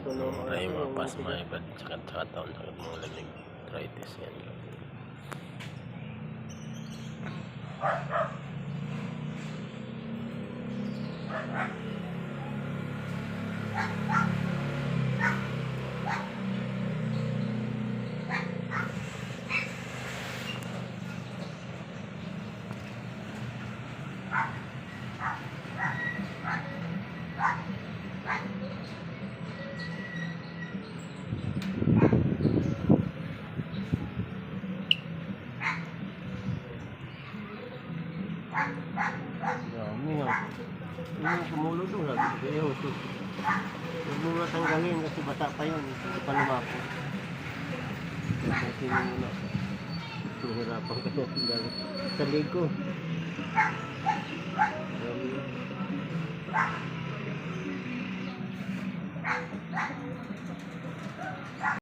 Ay, mga pasma, iba't sakat sa taon, sakat mga lamig. Arthritis yan. Dami nga. Yung kumulo doon, lagi kayo. Huwag mo nga tanggalin kasi bata pa yun. Hindi pa lumapo. Kasi muna. Nahirapan ka na tanggalin. Sa ligo. Dami.